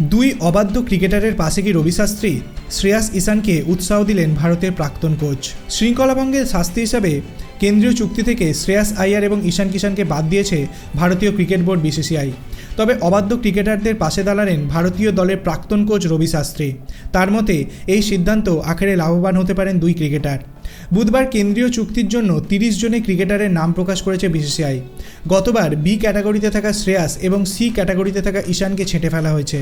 দুই অবাধ্য ক্রিকেটারের পাশে কি রবি শাস্ত্রী? শ্রেয়াস ঈশানকে উৎসাহ দিলেন ভারতের প্রাক্তন কোচ। শৃঙ্খলাভঙ্গের শাস্তি হিসাবে কেন্দ্রীয় চুক্তি থেকে শ্রেয়াস আইয়ার এবং ঈশান কিষানকে বাদ দিয়েছে ভারতীয় ক্রিকেট বোর্ড বিসিসিআই। তবে অবাধ্য ক্রিকেটারদের পাশে দাঁড়ালেন ভারতীয় দলের প্রাক্তন কোচ রবি শাস্ত্রী। তার মতে, এই সিদ্ধান্ত আখেরে লাভবান হতে পারেন দুই ক্রিকেটার। বুধবার কেন্দ্রীয় চুক্তির জন্য তিরিশ জনের ক্রিকেটারের নাম প্রকাশ করেছে বিসিসিআই। গতবার বি ক্যাটাগরিতে থাকা শ্রেয়াস এবং সি ক্যাটাগরিতে থাকা ঈশানকে ছেঁটে ফেলা হয়েছে।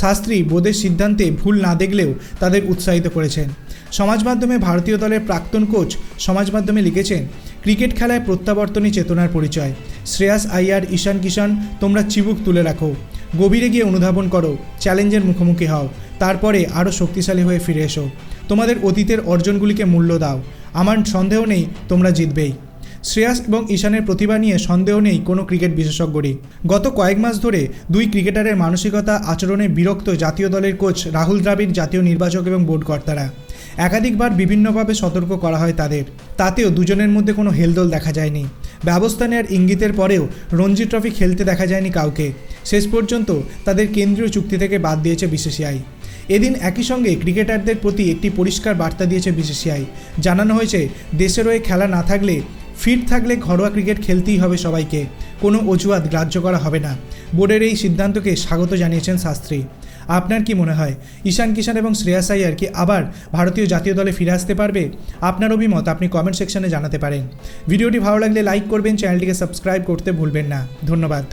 শাস্ত্রী বোর্ডের সিদ্ধান্তে ভুল না দেখলেও তাদের উৎসাহিত করেছেন। সমাজ মাধ্যমে ভারতীয় দলের প্রাক্তন কোচ সমাজ মাধ্যমে লিখেছেন, ক্রিকেট খেলায় প্রত্যাবর্তনী চেতনার পরিচয়। শ্রেয়াস, আইয়ার, ঈশান কিষান তোমরা চিবুক তুলে রাখো। গভীরে গিয়ে অনুধাবন করো, চ্যালেঞ্জের মুখোমুখি হও। তারপরে আরও শক্তিশালী হয়ে ফিরে এসো। তোমাদের অতীতের অর্জনগুলিকে মূল্য দাও। আমার সন্দেহ নেই, তোমরা জিতবেই। শ্রেয়াস এবং ঈশানের প্রতিভা নিয়ে সন্দেহ নেই কোনো ক্রিকেট বিশেষজ্ঞরই। গত কয়েক মাস ধরে দুই ক্রিকেটারের মানসিকতা আচরণে বিরক্ত জাতীয় দলের কোচ রাহুল দ্রাবিড়, জাতীয় নির্বাচক এবং বোর্ড কর্তারা। একাধিকবার বিভিন্নভাবে সতর্ক করা হয় তাদের। তাতেও দুজনের মধ্যে কোনো হেলদোল দেখা যায়নি। ব্যবস্থা নেওয়ার ইঙ্গিতের পরেও রঞ্জি ট্রফি খেলতে দেখা যায়নি কাউকে। শেষ পর্যন্ত তাদের কেন্দ্রীয় চুক্তি থেকে বাদ দিয়েছে বিসিসিআই। এদিন একই সঙ্গে ক্রিকেটারদের প্রতি একটি পরিষ্কার বার্তা দিয়েছে বিসিসিআই। জানানো হয়েছে, দেশের হয়ে খেলা না থাকলে, ফিট থাকলে ঘরোয়া ক্রিকেট খেলতেই হবে সবাইকে। কোনো অজুহাত গ্রাহ্য করা হবে না। বোর্ডের এই সিদ্ধান্তকে স্বাগত জানিয়েছেন শাস্ত্রী। আপনার কি মনে হয়, ঈশান কিষান এবং শ্রেয়াস আইয়ার কি আবার ভারতীয় জাতীয় দলে ফিরে আসতে পারবে? আপনার অভিমত আপনি কমেন্ট সেকশনে জানাতে পারেন। ভিডিওটি ভালো লাগলে লাইক করবেন চ্যানেলটিকে সাবস্ক্রাইব করতে ভুলবেন না। ধন্যবাদ।